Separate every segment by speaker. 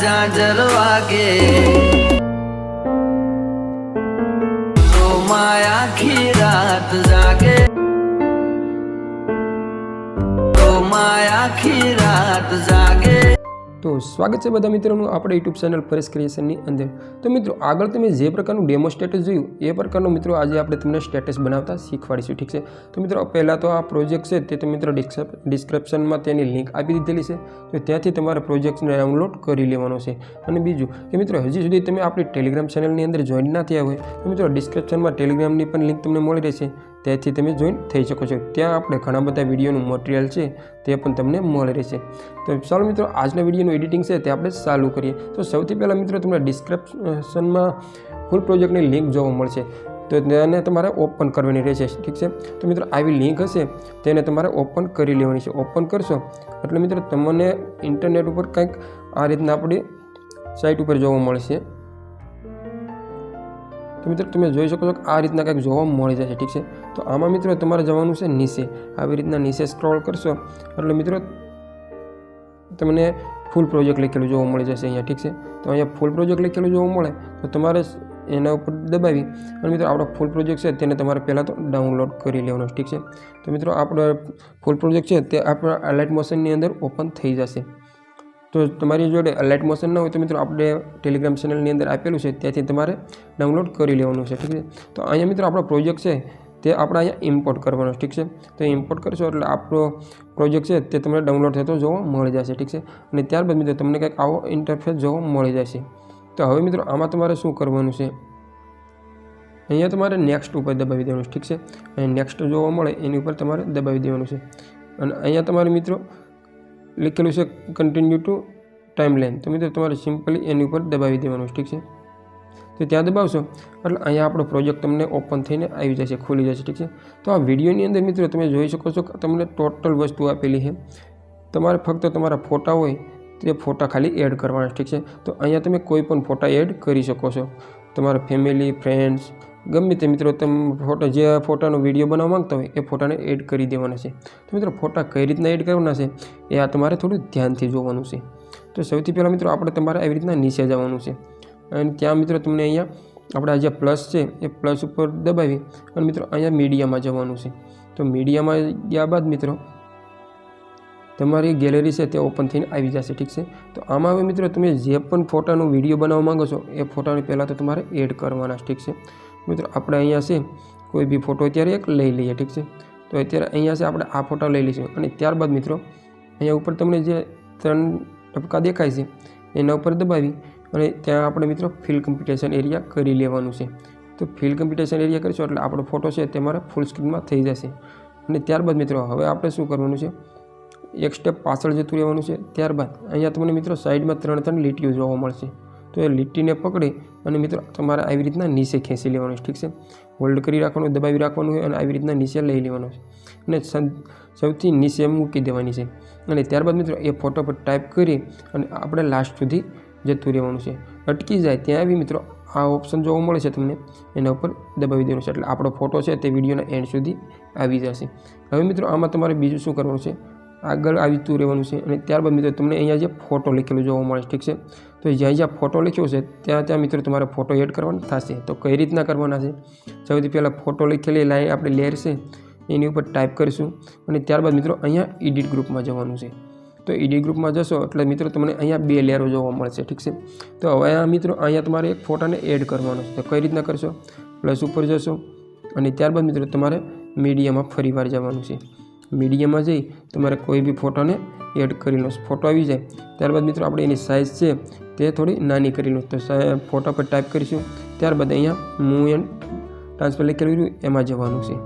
Speaker 1: ઝાંઝર જલવા કે માયા આખી રાત જાગે. માયા આખી રાત જાગે.
Speaker 2: તો સ્વાગત છે બધા મિત્રોનું આપણે યુટ્યુબ ચેનલ ફરેશ ક્રિએશનની અંદર. તો મિત્રો, આગળ તમે જે પ્રકારનું ડેમો સ્ટેટસ જોયું, એ પ્રકારનું મિત્રો આજે આપણે તમને સ્ટેટસ બનાવતા શીખવાડીશું, ઠીક છે? તો મિત્રો, પહેલાં તો આ પ્રોજેક્ટ છે તે તો મિત્રો ડિસ્ક્રિપ્શનમાં તેની લિંક આપી દીધેલી છે. તો ત્યાંથી તમારે પ્રોજેક્ટ્સને ડાઉનલોડ કરી લેવાનો છે. અને બીજું, કે મિત્રો, હજી સુધી તમે આપણી ટેલિગ્રામ ચેનલની અંદર જોઈન ના થયા હોય, તો મિત્રો ડિસ્ક્રિપ્શનમાં ટેલિગ્રામની પણ લિંક તમને મળી રહેશે. ત્યાંથી તમે જોઈન થઈ શકો છો. ત્યાં આપણે ઘણા બધા વિડીયોનું મટીરિયલ છે, તે પણ તમને મળી રહેશે. તો ચાલો મિત્રો, આજના વિડીયોનું એડિટિંગ છે તે આપણે ચાલુ કરીએ. તો સૌથી પહેલાં મિત્રો, તમને ડિસ્ક્રિપ્શનમાં ફૂલ પ્રોજેક્ટની લિંક જોવા મળશે. તો તેને તમારે ઓપન કરવાની રહેશે, ઠીક છે? તો મિત્રો, આવી લિંક હશે, તેને તમારે ઓપન કરી લેવાની છે. ઓપન કરશો, એટલે મિત્રો, તમને ઇન્ટરનેટ ઉપર કંઈક આ રીતના આપણી સાઇટ ઉપર જોવા મળશે. તો મિત્રો, તમે જોઈ શકો છો કે આ રીતના કંઈક જોવા મળી જાય છે, ઠીક છે? તો આમાં મિત્રો, તમારે જવાનું છે નીચે. આવી રીતના નીચે સ્ક્રોલ કરશો. એટલે મિત્રો, તમને ફૂલ પ્રોજેક્ટ લખેલું જોવા મળી જશે અહીંયા, ઠીક છે? તો અહીંયા ફૂલ પ્રોજેક્ટ લખેલું જોવા મળે, તો તમારે એના ઉપર દબાવી. અને મિત્રો, આપણો ફૂલ પ્રોજેક્ટ છે, તેને તમારે પહેલાં તો ડાઉનલોડ કરી લેવાનો, ઠીક છે? તો મિત્રો, આપણો ફૂલ પ્રોજેક્ટ છે, તે આપણા લાઇટ મોશનની અંદર ઓપન થઈ જશે. તો તમારી જોડે લાઇટ મોશન ના હોય તો મિત્રો આપણે ટેલિગ્રામ ચેનલની અંદર આપેલું છે, ત્યાંથી તમારે ડાઉનલોડ કરી લેવાનું છે, ઠીક છે? તો અહીંયા મિત્રો આપણો પ્રોજેક્ટ છે, તે આપણે અહીંયા ઇમ્પોર્ટ કરવાનો ઠીક છે? તો ઇમ્પોર્ટ કરશો એટલે આપણો પ્રોજેક્ટ છે, તે તમને ડાઉનલોડ થતો જોવા મળી જશે, ઠીક છે? અને ત્યારબાદ મિત્રો તમને કંઈક આવો ઇન્ટરફેસ જોવા મળી જશે. તો હવે મિત્રો આમાં તમારે શું કરવાનું છે? અહીંયા તમારે નેક્સ્ટ ઉપર દબાવી દેવાનું ઠીક છે? અને નેક્સ્ટ જોવા મળે એની ઉપર તમારે દબાવી દેવાનું છે. અને અહીંયા તમારે મિત્રો લખેલું છે કન્ટિન્યુ ટુ ટાઈમલાઈન તો મિત્રો, તમારે સિમ્પલી એની ઉપર દબાવી દેવાનું, ઠીક છે? તો ત્યાં દબાવશો, એટલે અહીંયા આપણો પ્રોજેક્ટ તમને ઓપન થઈને આવી જશે, ખુલી જશે, ઠીક છે? તો આ વિડીયોની અંદર મિત્રો, તમે જોઈ શકો છો કે તમને ટોટલ વસ્તુ આપેલી છે. તમારે ફક્ત તમારા ફોટા હોય, તે ફોટા ખાલી એડ કરવાના, ઠીક છે? તો અહીંયા તમે કોઈ પણ ફોટા એડ કરી શકો છો. તમારા ફેમિલી ફ્રેન્ડ્સ ગમે તે મિત્રો તમે ફોટો જે ફોટાનો વીડિયો બનાવવા માંગતા હોય એ ફોટાને એડ કરી દેવાના છે. તો મિત્રો ફોટા કઈ રીતના એડ કરવાના છે એ આ તમારે થોડું ધ્યાનથી જોવાનું છે. તો સૌથી પહેલાં મિત્રો આપણે તમારે આવી રીતના નીચે જવાનું છે. અને ત્યાં મિત્રો તમને અહીંયા આપણા જે પ્લસ છે એ પ્લસ ઉપર દબાવી અને મિત્રો અહીંયા મીડિયામાં જવાનું છે. તો મીડિયામાં ગયા બાદ મિત્રો તમારી ગેલેરી છે તે ઓપન થઈને આવી જશે, ઠીક છે? તો આમાં હવે મિત્રો તમે જે પણ ફોટાનો વીડિયો બનાવવા માંગો છો એ ફોટાને પહેલાં તો તમારે એડ કરવાના, ઠીક છે? મિત્રો, આપણે અહીંયા છે, કોઈ બી ફોટો અત્યારે એક લઈ લઈએ, ઠીક છે? તો અત્યારે અહીંયા છે, આપણે આ ફોટો લઈ લઈશું. અને ત્યારબાદ મિત્રો, અહીંયા ઉપર તમને જે ત્રણ ટપકા દેખાય છે, એના ઉપર દબાવી અને ત્યાં આપણે મિત્રો ફિલ કમ્પિટિશન એરિયા કરી લેવાનું છે. તો ફિલ કમ્પિટિશન એરિયા કરીશું, એટલે આપણો ફોટો છે, તે મારા ફૂલ સ્ક્રીનમાં થઈ જશે. અને ત્યારબાદ મિત્રો, હવે આપણે શું કરવાનું છે, એક સ્ટેપ પાછળ જતું રહેવાનું છે. ત્યારબાદ, અહીંયા તમને મિત્રો સાઈડમાં ત્રણ ત્રણ લીટીઓ જોવા મળશે. તો એ લીટીને પકડી અને મિત્રો તમારે આવી રીતના નીચે ખેંચી લેવાનું છે, ઠીક છે? હોલ્ડ કરી રાખવાનું, દબાવી રાખવાનું હોય અને આવી રીતના નીચે લઈ લેવાનું છે. અને સૌથી નીચે મૂકી દેવાની છે. અને ત્યારબાદ મિત્રો એ ફોટો પર ટાઈપ કરી અને આપણે લાસ્ટ સુધી જતું રહેવાનું છે. અટકી જાય ત્યાં આવી મિત્રો આ ઓપ્શન જોવા મળે છે તમને, એના ઉપર દબાવી દેવાનું છે. એટલે આપણો ફોટો છે તે વિડીયોના એન્ડ સુધી આવી જશે. હવે મિત્રો આમાં તમારે બીજું શું કરવાનું છે? આગળ આવતું રહેવાનું છે અને ત્યારબાદ મિત્રો તમને અહીંયા જે ફોટો લખેલું જોવા મળે છે, ઠીક છે? તો જ્યાં જ્યાં ફોટો લખ્યો છે, ત્યાં ત્યાં મિત્રો તમારે ફોટો એડ કરવાનો થશે. તો કઈ રીતના કરવાના છે? સૌથી પહેલાં ફોટો લખેલી લાઈન આપણે લેર છે, એની ઉપર ટાઈપ કરીશું. અને ત્યારબાદ મિત્રો અહીંયા એડિટ ગ્રુપમાં જવાનું છે. તો એડિટ ગ્રુપમાં જશો એટલે મિત્રો તમને અહીંયા બે લેરો જોવા મળશે, ઠીક છે? તો હવે આ મિત્રો અહીંયા તમારે એક ફોટાને એડ કરવાનો છે. તો કઈ રીતના કરશો? પ્લસ ઉપર જશો. અને ત્યારબાદ મિત્રો તમારે મીડિયામાં ફરીવાર જવાનું છે. મીડિયામાં જઈ તમારે કોઈ બી ફોટોને એડ કરી લો ફોટો આવી જાય. ત્યારબાદ મિત્રો આપણે એની સાઇઝ છે તે થોડી નાની કરી લો તો ફોટા પર ટાઈપ કરીશું. ત્યારબાદ અહીંયા મૂવ એન્ડ ટ્રાન્સફર લખેલું રહ્યું એમાં જવાનું છે.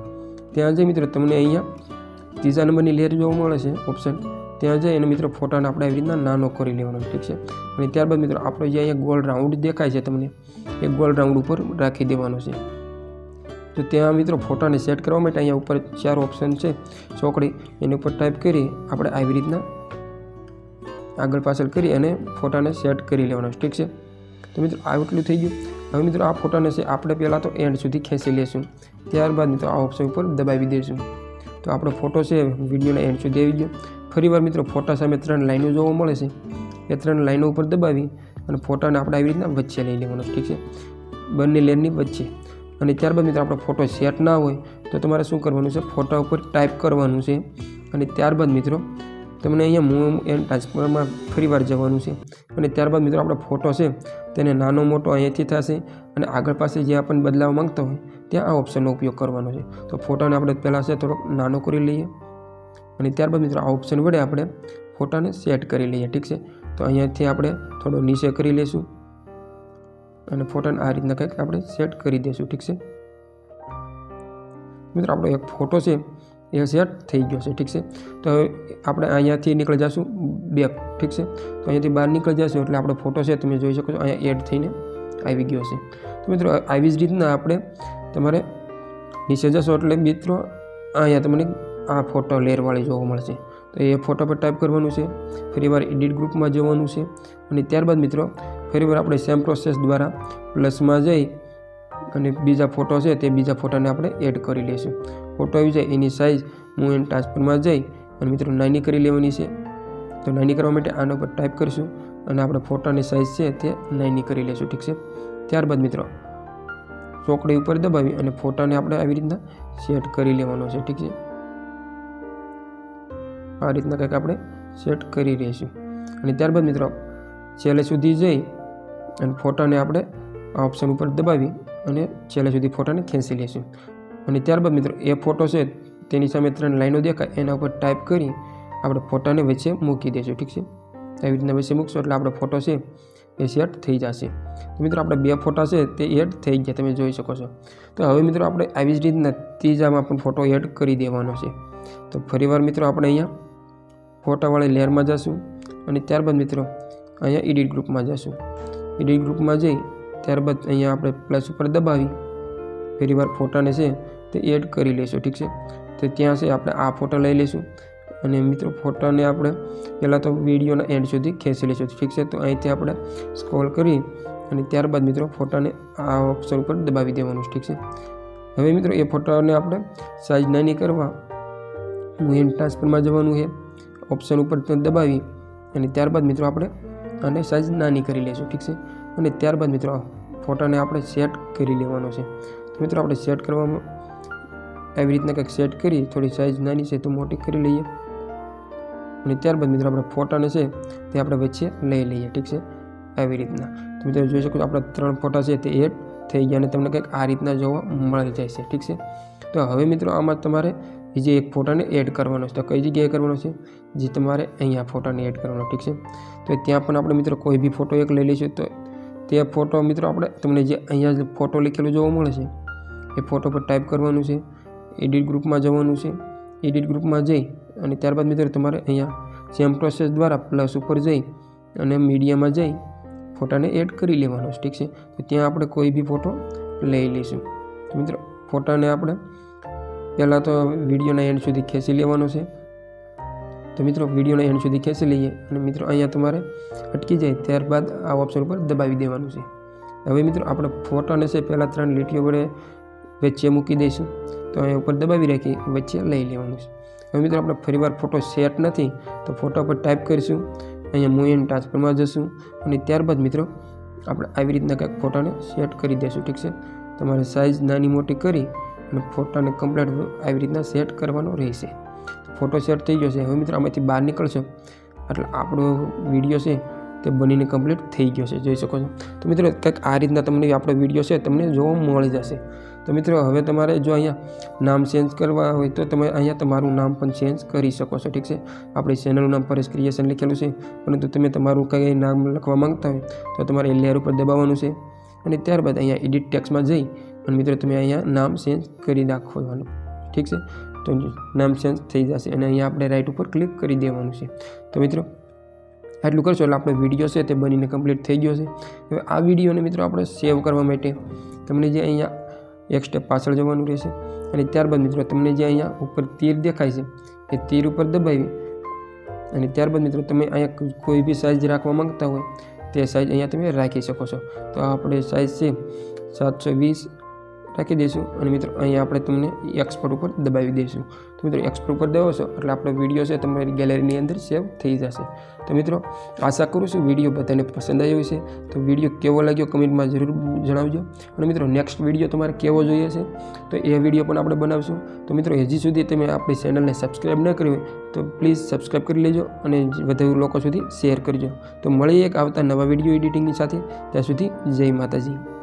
Speaker 2: ત્યાં જઈ મિત્રો તમને અહીંયા ત્રીજા નંબરની લેયર જોવા મળે છે ઓપ્શન ત્યાં જઈ અને મિત્રો ફોટાને આપણે આવી રીતના નાનો કરી લેવાનો, ઠીક છે? અને ત્યારબાદ મિત્રો આપણો જે અહીંયા ગોલ રાઉન્ડ દેખાય છે તમને, એ ગોલ રાઉન્ડ ઉપર રાખી દેવાનો છે. તો ત્યાં મિત્રો ફોટાને સેટ કરવા માટે અહીંયા ઉપર ચાર ઓપ્શન છે. ચોકડી એની ઉપર ટાઈપ કરી આપણે આવી રીતના આગળ પાછળ કરી અને ફોટાને સેટ કરી લેવાનો ઠીક છે? તો મિત્રો આટલું થઈ ગયું. હવે મિત્રો આ ફોટાને છે આપણે પહેલાં તો એન્ડ સુધી ખેંચી લેશું. ત્યારબાદ મિત્રો આ ઓપ્શન ઉપર દબાવી દઈશું તો આપણો ફોટો છે વિડીયોના એન્ડ સુધી આવી ગયો. ફરીવાર મિત્રો ફોટા સામે ત્રણ લાઈનો જોવા મળે છે. એ ત્રણ લાઈનો ઉપર દબાવી અને ફોટાને આપણે આવી રીતના વચ્ચે લઈ લેવાનો ઠીક છે? બંને લેનની વચ્ચે. અને ત્યારબાદ મિત્રો આપણો ફોટો સેટ ના હોય, તો તમારે શું કરવાનું છે? ફોટા ઉપર ટાઈપ કરવાનું છે. અને ત્યારબાદ મિત્રો, તમને અહીંયા મૂવ એન્ડ ટ્રાન્સફરમાં ફરીવાર જવાનું છે. અને ત્યારબાદ મિત્રો આપણો ફોટો છે, તેને નાનો મોટો અહીંયાથી થશે અને આગળ પાસે જે આપણને બદલાવ માંગતા હોય, ત્યાં આ ઓપ્શનનો ઉપયોગ કરવાનો છે. તો ફોટાને આપણે પહેલાં છે થોડોક નાનો કરી લઈએ. અને ત્યારબાદ મિત્રો આ ઓપ્શન વડે આપણે ફોટાને સેટ કરી લઈએ, ઠીક છે? તો અહીંયાથી આપણે થોડો નીચે કરી લઈશું. અને ફોટાને આ રીતના કંઈક આપણે સેટ કરી દઈશું ઠીક છે? મિત્રો, આપણો એક ફોટો છે, એ સેટ થઈ ગયો છે, ઠીક છે? તો આપણે અહીંયાથી નીકળી જશું બેક ઠીક છે? તો અહીંયાથી બહાર નીકળી જશું, એટલે આપણો ફોટો છે, તમે જોઈ શકો છો, અહીંયા એડ થઈને આવી ગયો છે. તો મિત્રો, આવી જ રીતના આપણે તમારે નીચે જશો, એટલે મિત્રો, અહીંયા તમને આ ફોટો લેયરવાળી જોવા મળશે. તો એ ફોટો પર ટાઈપ કરવાનું છે, ફરી વાર એડિટ ગ્રુપમાં જવાનું છે, અને ત્યારબાદ મિત્રો ફરીવાર આપણે સેમ પ્રોસેસ દ્વારા પ્લસમાં જઈ અને બીજા ફોટો છે તે બીજા ફોટાને આપણે એડ કરી લઈશું. ફોટો આવી જાય એની સાઇઝ હું એને ટ્રાન્સફરમાં જઈ અને મિત્રો નાની કરી લેવાની છે. તો નાની કરવા માટે આના પર ટાઈપ કરીશું અને આપણે ફોટાની સાઇઝ છે તે નાની કરી લઈશું, ઠીક છે? ત્યારબાદ મિત્રો, ચોકડી ઉપર દબાવી અને ફોટાને આપણે આવી રીતના સેટ કરી લેવાનો છે, ઠીક છે? આ રીતના કંઈક આપણે સેટ કરી રહીશું અને ત્યારબાદ મિત્રો, છેલ્લે સુધી જઈ અને ફોટાને આપણે આ ઓપ્શન ઉપર દબાવી અને છેલ્લે સુધી ફોટાને ખેંચી લઈશું. અને ત્યારબાદ મિત્રો, એ ફોટો છે તેની સામે ત્રણ લાઈનો દેખાય, એના ઉપર ટાઈપ કરી આપણે ફોટાને વચ્ચે મૂકી દઈશું ઠીક છે? આવી રીતના વચ્ચે મૂકશો એટલે આપણો ફોટો છે એ સેટ થઈ જશે. તો મિત્રો, આપણે બે ફોટા છે તે એડ થઈ ગયા, તમે જોઈ શકો છો. તો હવે મિત્રો, આપણે આવી જ રીતના ત્રીજામાં પણ ફોટો એડ કરી દેવાનો છે. તો ફરીવાર મિત્રો, આપણે અહીંયા ફોટાવાળી લેયરમાં જશું અને ત્યારબાદ મિત્રો, અહીંયા એડિટ ગ્રુપમાં જશું. એડિટ ગ્રુપમાં જઈ, ત્યારબાદ અહીંયા આપણે પ્લસ ઉપર દબાવી ફરીવાર ફોટાને છે તે એડ કરી લઈશું, ઠીક છે? તો ત્યાં છે આપણે આ ફોટો લઈ લઈશું અને મિત્રો ફોટાને આપણે પહેલાં તો વિડીયોના એન્ડ સુધી ખેંચી લઈશું, ઠીક છે? તો અહીંથી આપણે સ્ક્રોલ કરી અને ત્યારબાદ મિત્રો ફોટાને આ ઓપ્શન ઉપર દબાવી દેવાનું ઠીક છે? હવે મિત્રો એ ફોટાને આપણે સાઇઝ નાની કરવા, હું એન્ડ ટ્રાન્સફરમાં જવાનું છે ઓપ્શન ઉપર દબાવી અને ત્યારબાદ મિત્રો આપણે આને સાઇઝ નાની કરી લઈશું ઠીક છે? અને ત્યારબાદ મિત્રો ફોટાને આપણે સેટ કરી લેવાનો છે. મિત્રો, આપણે સેટ કરવામાં આવી રીતના કંઈક સેટ કરી, થોડી સાઇઝ નાની છે તો મોટી કરી લઈએ. અને ત્યારબાદ મિત્રો, આપણે ફોટાને છે તે આપણે વચ્ચે લઈ લઈએ, ઠીક છે? આવી રીતના. તો મિત્રો, જોઈ શકો આપણા ત્રણ ફોટા છે તે એડ થઈ ગયા અને તમને કંઈક આ રીતના જોવા મળી જાય છે, ઠીક છે? તો હવે મિત્રો, આમાં તમારે બીજે એક ફોટાને એડ કરવાનો છે. તો કઈ જગ્યાએ કરવાનો છે? જે તમારે અહીંયા ફોટાને એડ કરવાનો, ઠીક છે? તો ત્યાં પણ આપણે મિત્રો કોઈ બી ફોટો એક લઈ લઈશું. તો તે ફોટો મિત્રો આપણે તમને જે અહીંયા ફોટો લખેલો જોવા મળે છે, એ ફોટો પર ટાઈપ કરવાનું છે, એડિટ ગ્રુપમાં જવાનું છે, એડિટ ગ્રુપમાં જઈ અને ત્યારબાદ મિત્રો તમારે અહીંયા સેમ પ્રોસેસ દ્વારા પ્લસ ઉપર જઈ અને મીડિયામાં જઈ ફોટાને એડ કરી લેવાનો છે, ઠીક છે? તો ત્યાં આપણે કોઈ બી ફોટો લઈ લઈશું. મિત્રો ફોટાને આપણે પહેલાં તો વિડીયોના એન્ડ સુધી ખેંચી લેવાનો છે. તો મિત્રો, વિડીયોના એન્ડ સુધી ખેંચી લઈએ અને મિત્રો, અહીંયા તમારે અટકી જાય ત્યારબાદ આ ઓપ્શન ઉપર દબાવી દેવાનું છે. હવે મિત્રો, આપણે ફોટાને છે પહેલાં ત્રણ લીટીઓ વડે વચ્ચે મૂકી દઈશું. તો અહીંયા ઉપર દબાવી રાખી, વચ્ચે લઈ લેવાનું છે. હવે મિત્રો, આપણે ફરીવાર ફોટો સેટ નથી, તો ફોટા પર ટાઈપ કરીશું. અહીંયા મૂવ એન્ડ ટ્રાન્સફરમાં જશું. અને ત્યારબાદ મિત્રો, આપણે આવી રીતના કંઈક ફોટાને સેટ કરી દઈશું, ઠીક છે? તમારે સાઇઝ નાની મોટી કરી અને ફોટાને કમ્પ્લીટ આવી રીતના સેટ કરવાનો રહેશે. ફોટો સેટ થઈ ગયો છે હવે મિત્રો આમાંથી બહાર નીકળશો. એટલે આપણો વીડિયો છે તે બનીને કમ્પ્લીટ થઈ ગયો છે. જોઈ શકો છો? તો મિત્રો કંઈક આ રીતના તમને આપણો વીડિયો છે તમને જોવા મળી જશે. તો મિત્રો હવે તમારે જો અહીંયા નામ ચેન્જ કરવા હોય તો તમે અહીંયા તમારું નામ પણ ચેન્જ કરી શકો છો. ઠીક છે? આપણી ચેનલનું નામ પરેશ ક્રિએશન લખેલું છે. પરંતુ તમે તમારું કંઈ નામ લખવા માંગતા હોય તો તમારે લેયર ઉપર દબાવવાનું છે. અને ત્યારબાદ અહીંયા એડિટ ટેક્સમાં જઈ અને મિત્રો, તમે અહીંયા નામ ચેન્જ કરી નાખવાનું ઠીક છે? તો નામ ચેન્જ થઈ જશે અને અહીંયા આપણે રાઇટ ઉપર ક્લિક કરી દેવાનું છે. તો મિત્રો, આટલું કરશો એટલે આપણો વીડિયો છે તે બનીને કમ્પ્લીટ થઈ ગયો છે. હવે આ વિડીયોને મિત્રો આપણે સેવ કરવા માટે તમને જે અહીંયા એક સ્ટેપ પાછળ જવાનું રહેશે. અને ત્યારબાદ મિત્રો, તમને જે અહીંયા ઉપર તીર દેખાય છે, એ તીર ઉપર દબાવી અને ત્યારબાદ મિત્રો, તમે અહીંયા કોઈ બી સાઇઝ રાખવા માંગતા હોય, તે સાઇઝ અહીંયા તમે રાખી શકો છો. તો આપણે સાઇઝ છે સાતસો વીસ રાખી દઈશું અને મિત્રો, અહીંયા આપણે તમને એક્સપોર્ટ ઉપર દબાવી દઈશું. તો મિત્રો એક્સપોર્ટ ઉપર દબાવશો એટલે આપણો વીડિયો છે તમારી ગેલેરીની અંદર સેવ થઈ જશે. તો મિત્રો, આશા કરું છું વીડિયો બધાને પસંદ આવ્યો છે તો વીડિયો કેવો લાગ્યો કમેન્ટમાં જરૂર જણાવજો. અને મિત્રો નેક્સ્ટ વીડિયો તમારે કેવો જોઈએ છે, તો એ વીડિયો પણ આપણે બનાવશું. તો મિત્રો, હજી સુધી તમે આપણી ચેનલને સબસ્ક્રાઈબ ન કરી હોય, તો પ્લીઝ સબસ્ક્રાઈબ કરી લેજો અને વધુ લોકો સુધી શેર કરજો. તો મળીએ એક આવતા નવા વીડિયો એડિટિંગની સાથે. ત્યાં સુધી જય માતાજી.